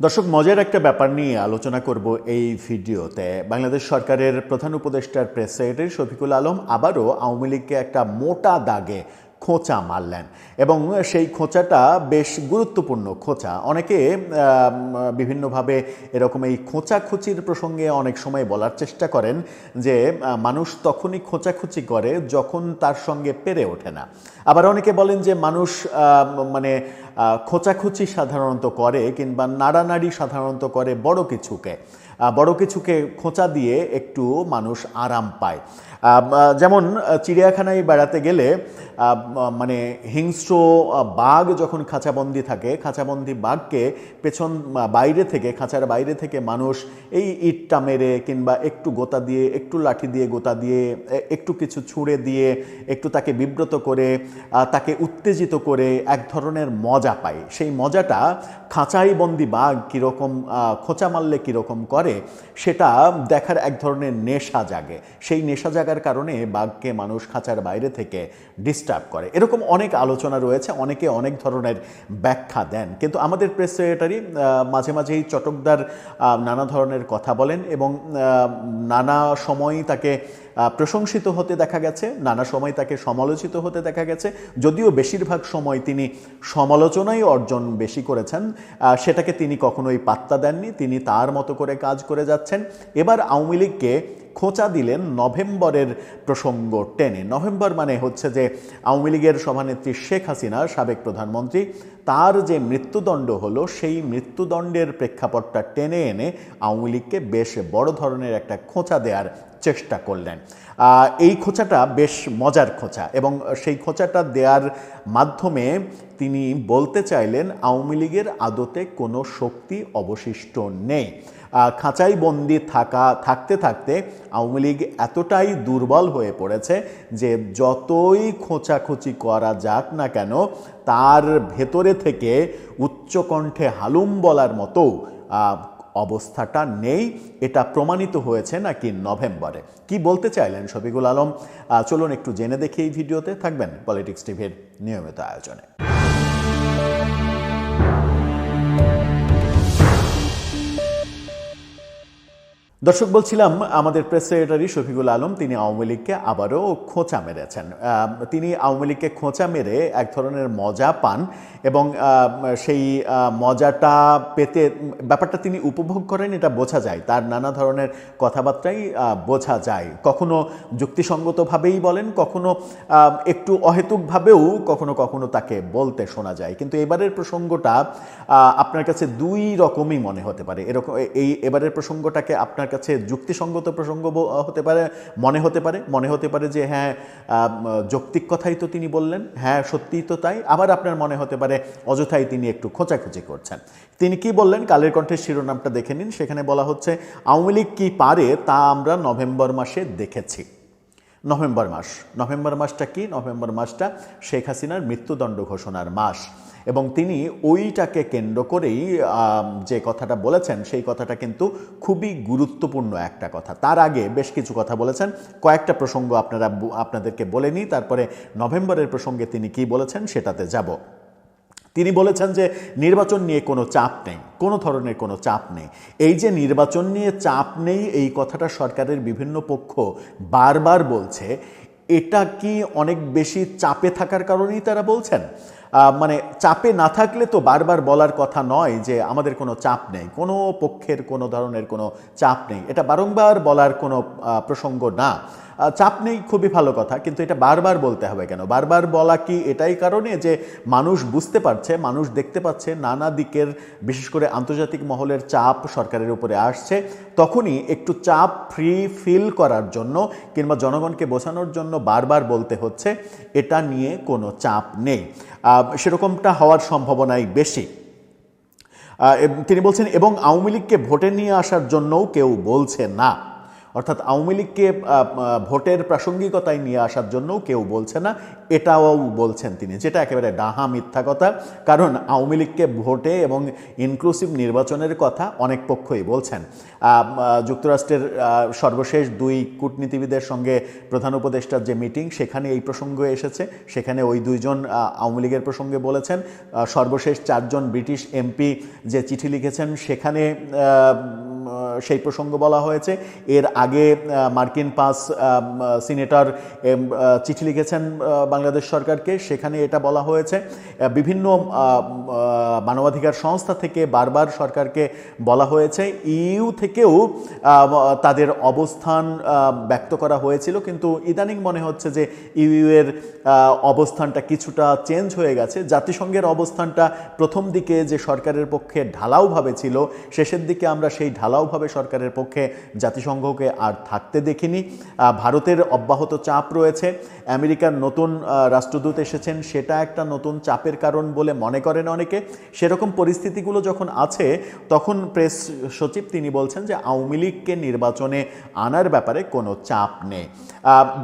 দর্শক, মজার একটা ব্যাপার নিয়ে আলোচনা করব এই ভিডিওতে। বাংলাদেশ সরকারের প্রধান উপদেষ্টার প্রেস সেক্রেটারি শফিকুল আলম আবারও আওয়ামী লীগকে একটা মোটা দাগে খোঁচা মারলেন এবং সেই খোঁচাটা বেশ গুরুত্বপূর্ণ খোঁচা। অনেকে বিভিন্নভাবে এরকম এই খোঁচাখুচির প্রসঙ্গে অনেক সময় বলার চেষ্টা করেন যে মানুষ তখনই খোঁচাখুচি করে যখন তার সঙ্গে পেরে ওঠে না। আবার অনেকে বলেন যে, মানুষ মানে খোঁচাখুচি সাধারণত করে কিংবা নাড়ানাড়ি সাধারণত করে বড় কিছুকে। বড় কিছুকে খোঁচা দিয়ে একটু মানুষ আরাম পায়। যেমন চিড়িয়াখানায় বেড়াতে গেলে মানে হিংস্র বাঘ যখন খাঁচাবন্দি থাকে, খাঁচাবন্দি বাঘকে পেছন বাইরে থেকে, খাঁচার বাইরে থেকে মানুষ এই ইটটা মেরে কিংবা একটু গোতা দিয়ে, একটু লাঠি দিয়ে গোতা দিয়ে একটু কিছু ছুঁড়ে দিয়ে, একটু তাকে বিব্রত করে তাকে উত্তেজিত করে এক ধরনের মজা পায়। সেই মজাটা খাঁচাই বন্দি বাঘ কীরকম খোঁচা মারলে কীরকম করে সেটা দেখার এক ধরনের নেশা জাগে। সেই নেশা জাগার কারণে বাঘকে মানুষ খাঁচার বাইরে থেকে ডিস্টার্ব করে। এরকম অনেক আলোচনা রয়েছে, অনেকে অনেক ধরনের ব্যাখ্যা দেন। কিন্তু আমাদের প্রেস সেক্রেটারি মাঝে মাঝেই চটকদার নানা ধরনের কথা বলেন এবং নানা সময়ই তাকে প্রশংসিত হতে দেখা গেছে, নানা সময় তাকে সমালোচিত হতে দেখা গেছে, যদিও বেশিরভাগ সময় তিনি সমালোচনাই অর্জন বেশি করেছেন সেটাকে তিনি কখনোই পাত্তা দেননি, তিনি তার মতো করে কাজ করে যাচ্ছেন। এবার আওয়ামী লীগকে খোঁচা দিলেন নভেম্বরের প্রসঙ্গ টেনে। নভেম্বর মানে হচ্ছে যে আওয়ামী লীগের সভানেত্রী শেখ হাসিনা, সাবেক প্রধানমন্ত্রী, তার যে মৃত্যুদণ্ড হলো, সেই মৃত্যুদণ্ডের প্রেক্ষাপটটা টেনে এনে আওয়ামী লীগকে বেশ বড় ধরনের একটা খোঁচা দেওয়ার চেষ্টা করলেন। এই খোঁচাটা বেশ মজার খোঁচা এবং সেই খোঁচাটা দেওয়ার মাধ্যমে তিনি বলতে চাইলেন, আওয়ামী লীগের আদতে কোনো শক্তি অবশিষ্ট নেই। খাঁচাই বন্দি থাকা, থাকতে থাকতে আওয়ামী লীগ এতটাই দুর্বল হয়ে পড়েছে যে যতই খোঁচাখুচি করা যাক না কেন, তার ভেতরে থেকে উচ্চকণ্ঠে হালুম বলার মতো অবস্থাটা নেই। এটা প্রমাণিত হয়েছে নাকি নভেম্বরে? কি বলতে চাইলেন শফিকুল আলম? চলুন একটু জেনে দেখি এই ভিডিওতে। থাকবেন পলিটিক্স টিভির নিয়মিত আয়োজনে। দর্শক, বলছিলাম আমাদের প্রেস সেক্রেটারি শফিকুল আলম, তিনি আওয়ামী লীগকে আবারও খোঁচা মেরেছেন। তিনি আওয়ামী লীগকে খোঁচা মেরে এক ধরনের মজা পান এবং সেই মজাটা পেতে, ব্যাপারটা তিনি উপভোগ করেন, এটা বোঝা যায়। তার নানা ধরনের কথাবার্তাই বোঝা যায়। কখনো যুক্তিসঙ্গতভাবেই বলেন, কখনো একটু অহেতুকভাবেও কখনো কখনো তাকে বলতে শোনা যায়। কিন্তু এবারের প্রসঙ্গটা আপনার কাছে দুই রকমই মনে হতে পারে। এরকম, এই এবারের প্রসঙ্গটাকে আপনার কাছে যুক্তিসঙ্গত প্রসঙ্গ হতে পারে, মনে হতে পারে। মনে হতে পারে যে হ্যাঁ যৌক্তিক কথাই তো তিনি বললেন। হ্যাঁ সত্যিই তো তাই। আবার আপনার মনে হতে পারে, অযথাই তিনি একটু খোঁচাখুচি করছেন। তিনি কি বললেন? কালের কণ্ঠের শিরোনামটা দেখে নিন। সেখানে বলা হচ্ছে, আওয়ামী লীগ কি পারে তা আমরা নভেম্বর মাসে দেখেছি। নভেম্বর মাস। নভেম্বর মাসটা কি? নভেম্বর মাসটা শেখ হাসিনার মৃত্যুদণ্ড ঘোষণার মাস। এবং তিনি ওইটাকে কেন্দ্র করেই যে কথাটা বলেছেন, সেই কথাটা কিন্তু খুবই গুরুত্বপূর্ণ একটা কথা। তার আগে বেশ কিছু কথা বলেছেন। কয়েকটা প্রসঙ্গ আপনারা আপনাদেরকে বলে নিই। তারপরে নভেম্বরের প্রসঙ্গে তিনি কি বলেছেন সেটাতে যাব। তিনি বলেছেন যে, নির্বাচন নিয়ে কোনো চাপ নেই, কোনো ধরনের কোনো চাপ নেই। এই যে নির্বাচন নিয়ে চাপ নেই, এই কথাটা সরকারের বিভিন্ন পক্ষ বারবার বলছে, এটা কি অনেক বেশি চাপে থাকার কারণেই তারা বলছেন? মানে চাপে না থাকলে তো বারবার বলার কথা নয় যে আমাদের কোনো চাপ নেই, কোনো পক্ষের কোনো ধরনের কোনো চাপ নেই। এটা বারংবার বলার কোনো প্রসঙ্গ না। চাপ নেই, খুবই ভালো কথা। কিন্তু এটা বারবার বলতে হবে কেন? বারবার বলা কি এটাই কারণে যে মানুষ বুঝতে পারছে, মানুষ দেখতে পাচ্ছে নানা দিকের, বিশেষ করে আন্তর্জাতিক মহলের চাপ সরকারের উপরে আসছে, তখনই একটু চাপ ফ্রি ফিল করার জন্য কিংবা জনগণকে বোঝানোর জন্য বারবার বলতে হচ্ছে, এটা নিয়ে কোনো চাপ নেই। সেরকমটা হওয়ার সম্ভাবনাই বেশি। তিনি বলছেন, এবং আওয়ামী লীগকে ভোটে নিয়ে আসার জন্যও কেউ বলছে না। অর্থাৎ আওয়ামী লীগকে ভোটের প্রাসঙ্গিকতায় নিয়ে আসার জন্যও কেউ বলছে না, এটাও বলছেন তিনি, যেটা একেবারে ডাহা মিথ্যা কথা। কারণ আওয়ামী লীগকে ভোটে এবং ইনক্লুসিভ নির্বাচনের কথা অনেক পক্ষই বলছেন। যুক্তরাষ্ট্রের সর্বশেষ দুই কূটনীতিবিদের সঙ্গে প্রধান উপদেষ্টার যে মিটিং, সেখানে এই প্রসঙ্গ এসেছে। সেখানে ওই দুইজন আওয়ামী লীগের প্রসঙ্গে বলেছেন। সর্বশেষ চারজন ব্রিটিশ এমপি যে চিঠি লিখেছেন, সেখানে সেই প্রসঙ্গ বলা হয়েছে। এর আগে মার্কিন পাস সিনেটর চিঠি লিখেছেন বাংলাদেশ সরকারকে। সেখানে এটা বলা হয়েছে বিভিন্ন মানবাধিকার সংস্থা থেকে বারবার সরকারকে বলা হয়েছে। ইইউ থেকেও তাদের অবস্থান ব্যক্ত করা হয়েছিল। কিন্তু ইদানিং মনে হচ্ছে যে ইইউ এর অবস্থানটা কিছুটা চেঞ্জ হয়ে গেছে। জাতিসংঘের অবস্থানটা প্রথম দিকে যে সরকারের পক্ষে ঢালাওভাবে ছিল, শেষের দিকে আমরা সেই ঢালাওভাবে সরকারের পক্ষে। জাতিসংঘকে আর থাকতে দেখিনি। ভারতের অব্যাহত চাপ রয়েছে। আমেরিকার নতুন রাষ্ট্রদূত এসেছেন, সেটা একটা নতুন চাপের কারণ বলে মনে করেন অনেকে। সেরকম পরিস্থিতিগুলো যখন আছে, তখন প্রেস সচিব তিনি বলছেন যে, আওয়ামী লীগকে নির্বাচনে আনার ব্যাপারে কোনো চাপ নেই।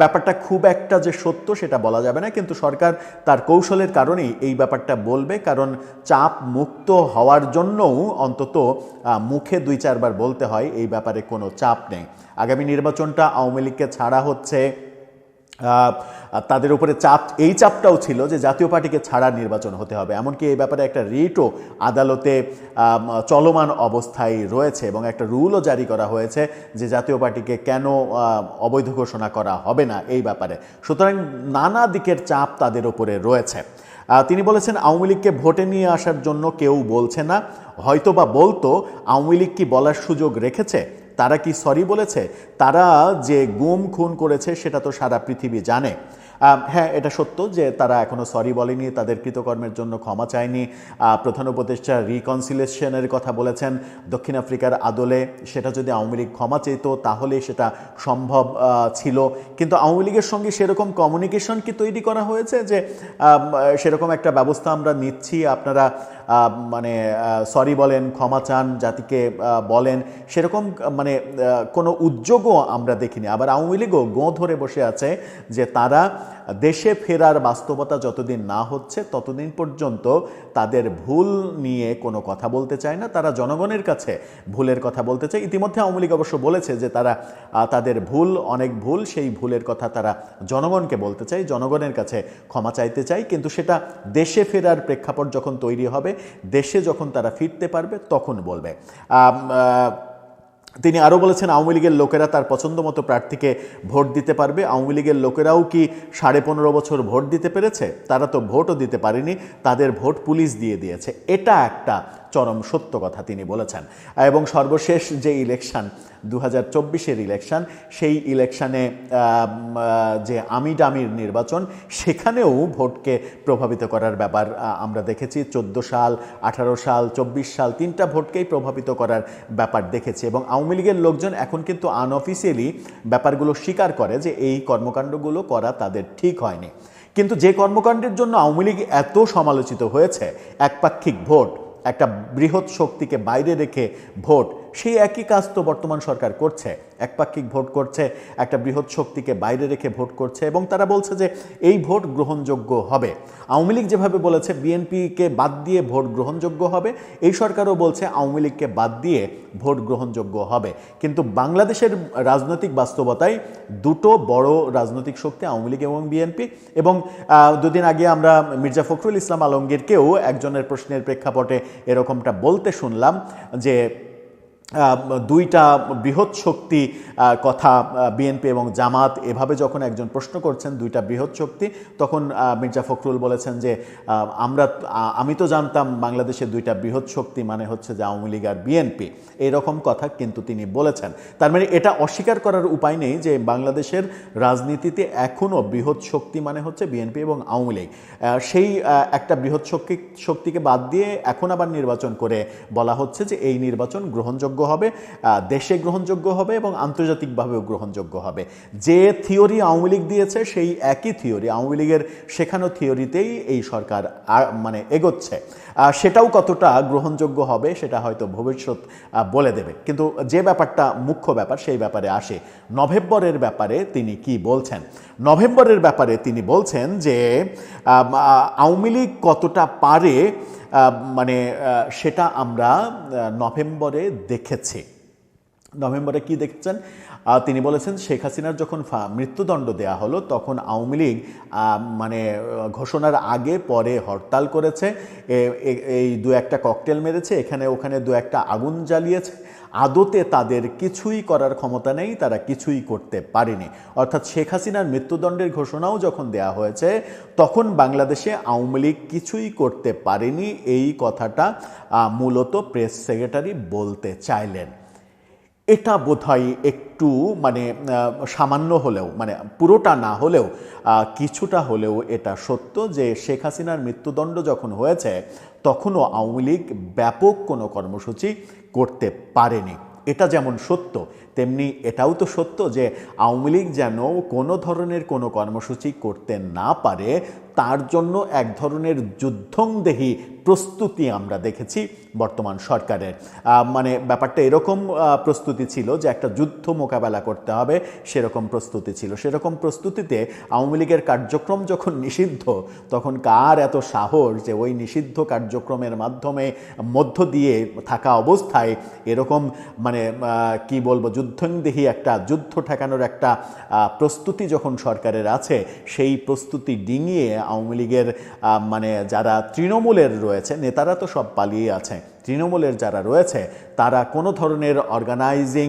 ব্যাপারটা খুব একটা যে সত্য সেটা বলা যাবে না, কিন্তু সরকার তার কৌশলের কারণেই এই ব্যাপারটা বলবে। কারণ চাপ মুক্ত হওয়ার জন্যও অন্তত মুখে দুই চারবার বলতে হয়, এই ব্যাপারে কোনো চাপ নেই। আগামী নির্বাচনটা আওয়ামী লীগকে ছাড়া হচ্ছে তাদের উপরে চাপ, এই চাপটাও ছিল যে জাতীয় পার্টিকে ছাড়া নির্বাচন হতে হবে। এমনকি এই ব্যাপারে একটা রিটও আদালতে চলমান অবস্থায় রয়েছে এবং একটা রুলও জারি করা হয়েছে যে জাতীয় পার্টিকে কেন অবৈধ ঘোষণা করা হবে না, এই ব্যাপারে। সুতরাং নানা দিকের চাপ তাদের উপরে রয়েছে। তিনি বলেছেন, আওয়ামী লীগকে ভোটে নিয়ে আসার জন্য কেউ বলছে না। হয়তো বা বলতো, আওয়ামী লীগ কি বলার সুযোগ রেখেছে? তারা কি সরি বলেছে? তারা যে গুম খুন করেছে, সেটা তো সারা পৃথিবী জানে। হ্যাঁ এটা সত্য যে তারা এখনও সরি বলেনি, তাদের কৃতকর্মের জন্য ক্ষমা চায়নি। প্রধান উপদেষ্টা রিকনসিলেশনের কথা বলেছেন। দক্ষিণ আফ্রিকার আদলে সেটা যদি আওয়ামী লীগ ক্ষমা চেত, তাহলে সেটা সম্ভব ছিল। কিন্তু আওয়ামী লীগের সঙ্গে সেরকম কমিউনিকেশন কি তৈরি করা হয়েছে যে সেরকম একটা ব্যবস্থা আমরা নিচ্ছি? আপনারা মানে সরি বলেন, ক্ষমা চান, জাতিকে বলেন, সেরকম মানে কোনো উদ্যোগও আমরা দেখিনি। আবার আওয়ামী লীগও গোঁ ধরে বসে আছে যে তারা দেশে ফেরার বাস্তবতা যতদিন না হচ্ছে, ততদিন পর্যন্ত তাদের ভুল নিয়ে কোনো কথা বলতে চায় না। তারা জনগণের কাছে ভুলের কথা বলতে চায়। ইতিমধ্যে আওয়ামী লীগ অবশ্য বলেছে যে তারা তাদের ভুল, অনেক ভুল, সেই ভুলের কথা তারা জনগণকে বলতে চায়, জনগণের কাছে ক্ষমা চাইতে চায়। কিন্তু সেটা দেশে ফেরার প্রেক্ষাপট যখন তৈরি হবে, দেশে যখন তারা ফিরতে পারবে, তখন বলবে। তিনি আরও বলেছেন, আওয়ামী লীগের লোকেরা তার পছন্দ মতো প্রার্থীকে ভোট দিতে পারবে। আওয়ামী লীগের লোকেরাও কি সাড়ে পনেরো বছর ভোট দিতে পেরেছে? তারা তো ভোটও দিতে পারেনি, তাদের ভোট পুলিশ দিয়ে দিয়েছে। এটা একটা চরম সত্য কথা তিনি বলেছেন। এবং সর্বশেষ যে ইলেকশন দু হাজার ইলেকশন সেই ইলেকশানে যে আমি ডামির নির্বাচন, সেখানেও ভোটকে প্রভাবিত করার ব্যাপার আমরা দেখেছি। চোদ্দ সাল, আঠারো সাল, চব্বিশ সাল তিনটা ভোটকেই প্রভাবিত করার ব্যাপার দেখেছি। এবং আওয়ামী লীগের লোকজন এখন কিন্তু আনঅফিসিয়ালি ব্যাপারগুলো স্বীকার করে যে এই কর্মকাণ্ডগুলো করা তাদের ঠিক হয়নি। কিন্তু যে কর্মকাণ্ডের জন্য আওয়ামী লীগ এত সমালোচিত হয়েছে, একপাক্ষিক ভোট একটা বৃহৎ শক্তিকে বাইরে রেখে ভোট সেই একই কাজ তো বর্তমান সরকার করছে। একপাক্ষিক ভোট করছে, একটা বৃহৎ শক্তিকে বাইরে রেখে ভোট করছে এবং তারা বলছে যে এই ভোট গ্রহণযোগ্য হবে। আওয়ামী লীগ যেভাবে বলেছে, বিএনপিকে বাদ দিয়ে ভোট গ্রহণযোগ্য হবে, এই সরকারও বলছে আওয়ামী লীগকে বাদ দিয়ে ভোট গ্রহণযোগ্য হবে। কিন্তু বাংলাদেশের রাজনৈতিক বাস্তবতায় দুটো বড় রাজনৈতিক শক্তি আওয়ামী লীগ এবং বিএনপি এবং দুদিন আগে আমরা মির্জা ফখরুল ইসলাম আলমগীরকেও একজনের প্রশ্নের প্রেক্ষাপটে এরকমটা বলতে শুনলাম যে দুইটা বৃহৎ শক্তি কথা বিএনপি এবং জামাত এভাবে যখন একজন প্রশ্ন করছেন দুইটা বৃহৎ শক্তি, তখন মির্জা ফখরুল বলেছেন যে আমরা আমি তো জানতাম বাংলাদেশের দুইটা বৃহৎ শক্তি মানে হচ্ছে যে আওয়ামী লীগ আর বিএনপি এইরকম কথা কিন্তু তিনি বলেছেন। তার মানে এটা অস্বীকার করার উপায় নেই যে বাংলাদেশের রাজনীতিতে এখনও বৃহৎ শক্তি মানে হচ্ছে বিএনপি এবং আওয়ামী লীগ। সেই একটা বৃহৎ শক্তি, শক্তিকে বাদ দিয়ে এখন আবার নির্বাচন করে বলা হচ্ছে যে এই নির্বাচন গ্রহণযোগ্য গ্রহণযোগ্য হবে দেশে গ্রহণযোগ্য হবে এবং আন্তর্জাতিকভাবেও গ্রহণযোগ্য হবে। যে থিওরি আওয়ামী লীগ দিয়েছে, সেই একই থিওরি আওয়ামী লীগের শেখানো থিওরিতেই এই সরকার মানে এগোচ্ছে। সেটাও কতটা গ্রহণযোগ্য হবে, সেটা হয়তো ভবিষ্যৎ বলে দেবে। কিন্তু যে ব্যাপারটা মুখ্য ব্যাপার, সেই ব্যাপারে আসে। নভেম্বরের ব্যাপারে তিনি কি বলছেন? নভেম্বরের ব্যাপারে তিনি বলছেন যে আওয়ামী লীগ কতটা পারে মানে সেটা আমরা নভেম্বরে দেখেছি। নভেম্বরে কি দেখছেন? তিনি বলেছেন, শেখ হাসিনার যখন মৃত্যুদণ্ড দেয়া হলো, তখন আওয়ামী লীগ মানে ঘোষণার আগে, পরে হরতাল করেছে। এই দু একটা ককটেল মেরেছে। এখানে, ওখানে দু একটা আগুন জ্বালিয়েছে। আদতে তাদের কিছুই করার ক্ষমতা নেই, তারা কিছুই করতে পারেনি। অর্থাৎ শেখ হাসিনার মৃত্যুদণ্ডের ঘোষণাও যখন দেয়া হয়েছে, তখন বাংলাদেশে আওয়ামী লীগ কিছুই করতে পারেনি, এই কথাটা মূলত প্রেস সেক্রেটারি বলতে চাইলেন। এটা বোধহয় একটু মানে সামান্য হলেও মানে পুরোটা না হলেও কিছুটা হলেও এটা সত্য যে শেখ হাসিনার মৃত্যুদণ্ড যখন হয়েছে, তখনও আওয়ামী লীগ ব্যাপক কোনো কর্মসূচি করতে পারেনি। এটা যেমন সত্য, তেমনি এটাও তো সত্য যে আওয়ামী লীগ যেন কোনো ধরনের কোনো কর্মসূচি করতে না পারে তার জন্য এক ধরনের যুদ্ধংদেহী প্রস্তুতি আমরা দেখেছি বর্তমান সরকারের। মানে ব্যাপারটা এরকম প্রস্তুতি ছিল যে একটা যুদ্ধ মোকাবেলা করতে হবে, সেরকম প্রস্তুতি ছিল। সেরকম প্রস্তুতিতে আওয়ামী লীগের কার্যক্রম যখন নিষিদ্ধ, তখন কার এত সাহস যে ওই নিষিদ্ধ কার্যক্রমের মাধ্যমে মধ্য দিয়ে থাকা অবস্থায় এরকম মানে কি বলব, যুদ্ধংদেহী একটা, যুদ্ধ ঠেকানোর একটা প্রস্তুতি যখন সরকারের আছে, সেই প্রস্তুতি ডিঙিয়ে আওয়ামী লীগের মানে যারা তৃণমূলের রয়েছে, নেতারা তো সব পালিয়ে আছে। তৃণমূলের যারা রয়েছে, তারা কোনো ধরনের অর্গানাইজিং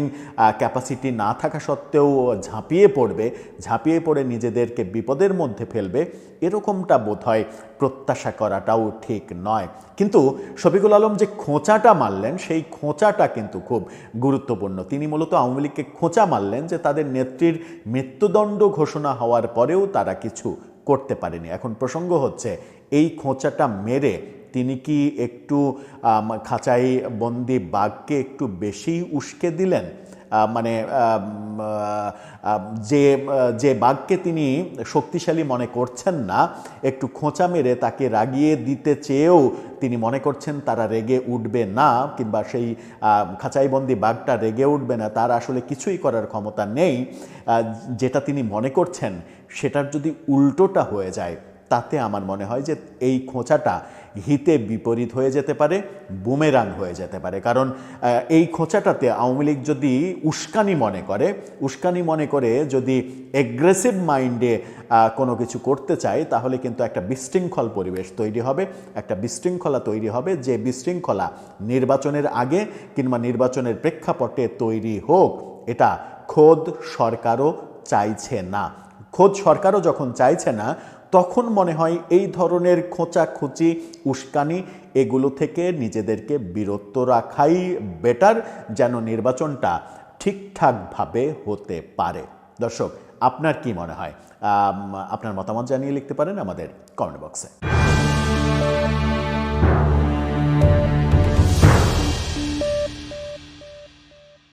ক্যাপাসিটি না থাকা সত্ত্বেও ঝাঁপিয়ে পড়বে, ঝাঁপিয়ে পড়ে নিজেদেরকে বিপদের মধ্যে ফেলবে, এরকমটা বোধহয় প্রত্যাশা করাটাও ঠিক নয়। কিন্তু শফিকুল আলম যে খোঁচাটা মারলেন, সেই খোঁচাটা কিন্তু খুব গুরুত্বপূর্ণ। তিনি মূলত আওয়ামী লীগকে খোঁচা মারলেন যে তাদের নেত্রীর মৃত্যুদণ্ড ঘোষণা হওয়ার পরেও তারা কিছু করতে পারেনি। এখন প্রসঙ্গ হচ্ছে, এই খোঁচাটা মেরে তিনি কি একটু খাঁচাই বন্দি বাঘকে একটু বেশি উস্কে দিলেন? মানে যে যে বাঘকে তিনি শক্তিশালী মনে করছেন না, একটু খোঁচা মেরে তাকে রাগিয়ে দিতে চেয়েও তিনি মনে করছেন তারা রেগে উঠবে না, কিংবা সেই খাঁচাইবন্দি বাঘটা রেগে উঠবে না, তার আসলে কিছুই করার ক্ষমতা নেই। যেটা তিনি মনে করছেন সেটার যদি উল্টোটা হয়ে যায়, তাতে আমার মনে হয় যে এই খোঁচাটা হিতে বিপরীত হয়ে যেতে পারে, বুমেরাং হয়ে যেতে পারে। কারণ এই খোঁচাটাতে আওয়ামী লীগ যদি উস্কানি মনে করে, উস্কানি মনে করে যদি এগ্রেসিভ মাইন্ডে কোনো কিছু করতে চায়, তাহলে কিন্তু একটা বিশৃঙ্খল পরিবেশ তৈরি হবে। একটা বিশৃঙ্খলা তৈরি হবে যে বিশৃঙ্খলা নির্বাচনের আগে কিংবা নির্বাচনের প্রেক্ষাপটে তৈরি হোক, এটা খোদ সরকারও চাইছে না। খোদ সরকারও যখন চাইছে না, তখন মনে হয় এই ধরনের খোঁচাখুচি, উস্কানি, এগুলো থেকে নিজেদেরকে বিরত রাখাই বেটার যেন নির্বাচনটা ঠিকঠাকভাবে হতে পারে। দর্শক, আপনার কি মনে হয়? আপনার মতামত জানিয়ে লিখতে পারেন আমাদের কমেন্ট বক্সে